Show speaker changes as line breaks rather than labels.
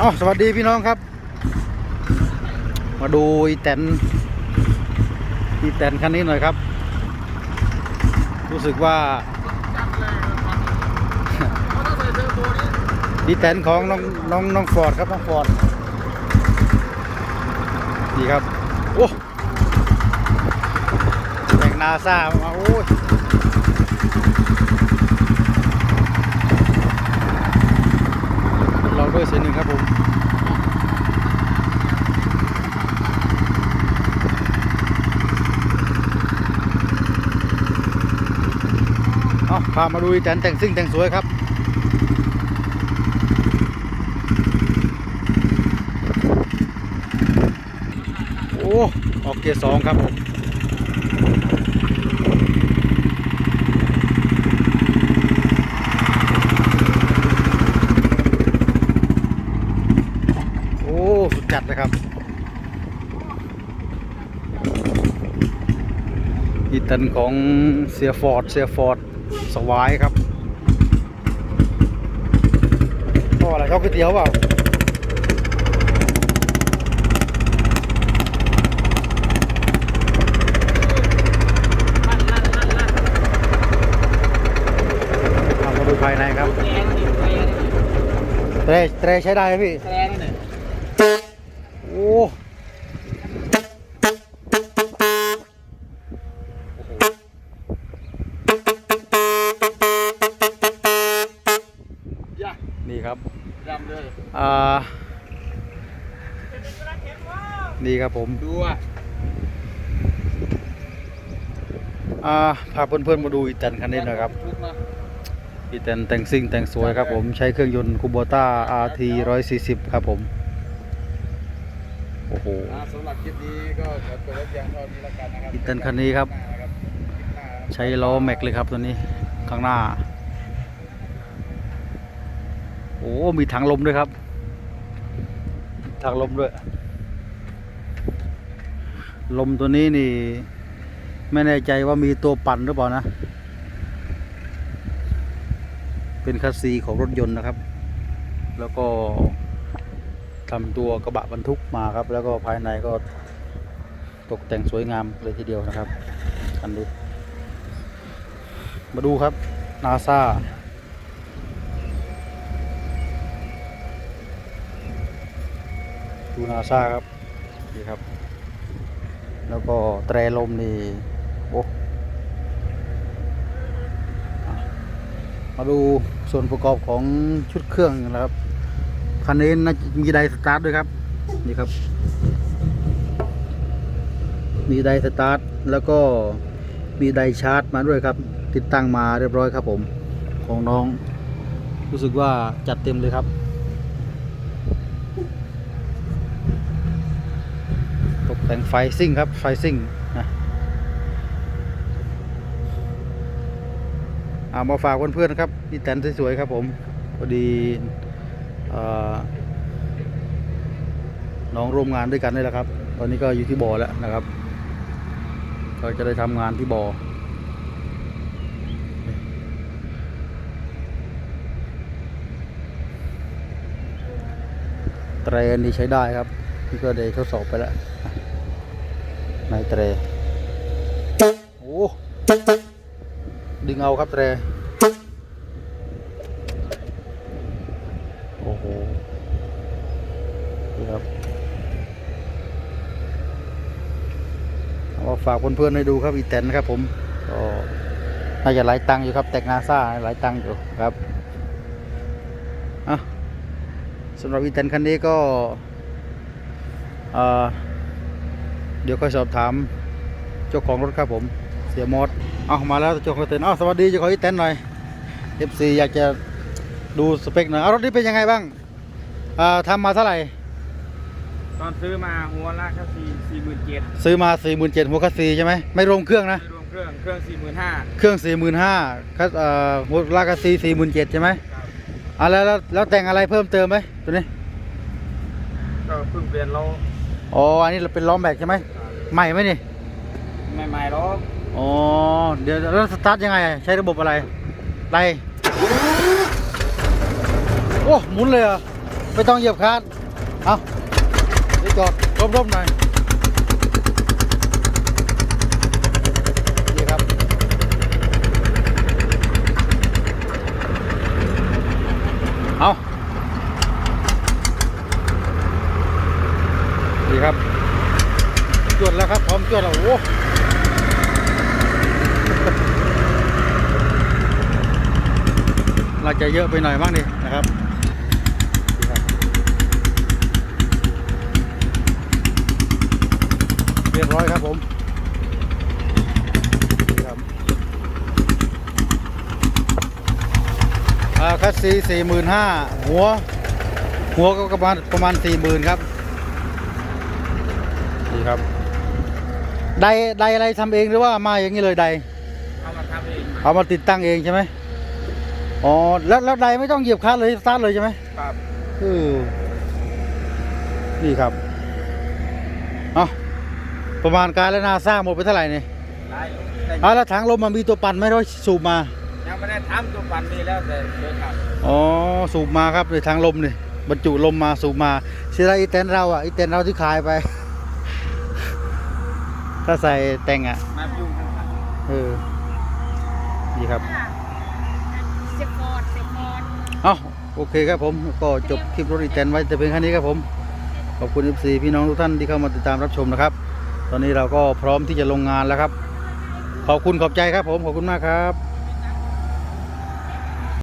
เอสวัสดีพี่น้องครับ มาดูอีแตนอีแตนคันนี้หน่อยครับ รู้สึกว่าอีแตนของน้องน้องน้องฟอร์ดครับน้องฟอร์ดนี่ครับ โอ้แต่งนาซามาโอ้ยลองด้วยเสียหนึ่งครับผม เอา พามาดูอีแตนแต่งซิ่งแต่งสวยครับ โอ้ ออกเกียร์สองครับผมโอ้สุดจัดเลยครับอีตันของเสียฟอร์ด เสียฟอร์ด สวายครับก็อะไรชอบก๋วยเตี๋ยวเปล่าเอามาดูภายในครับเตรเตรใช้ได้ไหมพี่
แตร
ครับ
ดำเลย
อ่านี่ครับผม
ดูอะ
อ่าพาเพื่อนๆมาดูอีแตนคันนี้หนะครับ
ทุกนะ
อีแตนแต่งซิ่งแต่งสวยครับผมใช้เครื่องยนต์คูโบต้า RT 140 ครับผมโอ้โห
อ่าสำหรับคลิปนี้ก็จะเปิดรถยางเท่านี้แล้วกันนะครับ
อีแตนคันนี้ครับ ใช้ล้อแม็กเลยครับตัวนี้ข้างหน้า โอ้มีถังลมด้วยครับถังลมด้วย ลมตัวนี้นี่ ไม่แน่ใจว่ามีตัวปั่นหรือเปล่านะ เป็นคัสซีของรถยนต์นะครับ แล้วก็ทำตัวกระบะบรรทุกมาครับ แล้วก็ภายในก็ตกแต่งสวยงามเลยทีเดียวนะครับคันนี้มาดูครับนาซา ดูนาซาครับนี่ครับ แล้วก็แตรลมนี่โอ้มาดูส่วนประกอบของชุดเครื่องนะครับคันนี้น่าจะมีไดสตาร์ทด้วยครับนี่ครับ มีไดสตาร์ทแล้วก็มีไดชาร์จมาด้วยครับ ติดตั้งมาเรียบร้อยครับผมของน้อง รู้สึกว่าจัดเต็มเลยครับ ตก แต่งไฟซิ่งครับ ไฟซิ่งนะเอามาฝากเพื่อนๆนะครับนี่แตนสวยๆครับผมพอดีอน้องร่วมงานด้วยกันนี่แหละครับ ตอนนี้ก็อยู่ที่บ่อแล้วนะครับ ก็จะได้ทำงานที่บ่อเตรนนี่ใช้ได้ครับ พี่ก็ได้ทดสอบไปแล้ว ในเตรโอ้ดึงเอาครับเตรโอ้โหนะครับเอาฝากเพื่อนๆให้ดูครับอีแตนนะครับผมก็น่าจะหลายตังค์อยู่ครับ แตกนาซ่าหลายตังค์อยู่ครับอะสำหรับอีแตนคันนี้ก็อ่อเดี๋ยวค่อยสอบถามเจ้าของรถครับผม เสียมอสเอามาแล้วเจ้าของรถเต็นอ้าวสวัสดีเจ้าของอีแตนหน่อย FC อยากจะดูสเปคหน่อยเอารถนี้เป็นยังไงบ้างอ่าทำมาเท่าไหร่
ตอนซื้อมาหัวละแค่สี่สี่หมื่นเจ็ด
ซื้อมา 47,000หัวคัสซีใช่ไหมไม่รวมเครื่องนะ
ไม่รวมเครื่องเครื่องสี่หมื่นห้า
เครื่อง 45,000คัสเอ่อหัวลากคัสซี47,000ใช่ไหมอะแล้วแล้วแล้วแต่งอะไรเพิ่มเติมไหมตัวนี้
ก็เพิ่งเปลี่ยนเรา
อ๋ออันนี้เป็นล้อแม็กใช่ไหม ใหม่ไหมนี่
ใหม่ๆแล้ว
อ๋อเดี๋ยวแล้วสตาร์ทยังไง ใช้ระบบอะไรไรโอ้หมุนเลยเหรอะไม่ต้องเหยียบคลันเอาเดี๋ยวจอดร่มๆหน่อยนี่ครับเอาดีครับ จวดแล้วครับ พร้อมจวดแล้วโอ้เราจะเยอะไปหน่อยบ้างดินะครับเรียบร้อยครับผมค่าคัสซีสี่หมื่นห้าหัว หัวก็ประมาณประมาณสี่หมื่นครับดีครับ ไดไดอะไรทำเองหรือว่ามาอย่างนี้เลยได
เอามาทำเอง
เอามาติดตั้งเองใช่ไหมอ๋อแล้วแล้วไดไม่ต้องเหยียบคลัตช์เลยสตาร์ทเลยใช่ไหม
ครับ
เออนี่ครับเอาประมาณการแล้วนาสร้างหมดไปเท่าไหร่เนี่ย
ได้แต่
เอาแล้วถังลมมันมีตัวปั่นไหมเราสูบมา
ยังไม่ได้ทำตัวปันนี้แล้วแต่เดี๋ยวครับ
อ๋อสูบมาครับในทางลมนี่บรรจุลมมาสูบมาเสียดายอีเต็นเราอะอีเต็นเราที่ขายไป ถ้าใส่แต่งอะ
มายุ่งกันครับ
เออดีครับ
เสียกอดเสียกอด
เอาโอเคครับผมก็จบคลิปรถอีแตนไว้แต่เพียงแค่นี้ครับผมขอบคุณ FC พี่น้องทุกท่านที่เข้ามาติดตามรับชมนะครับ ตอนนี้เราก็พร้อมที่จะลงงานแล้วครับ ขอบคุณขอบใจครับผมขอบคุณมากครับ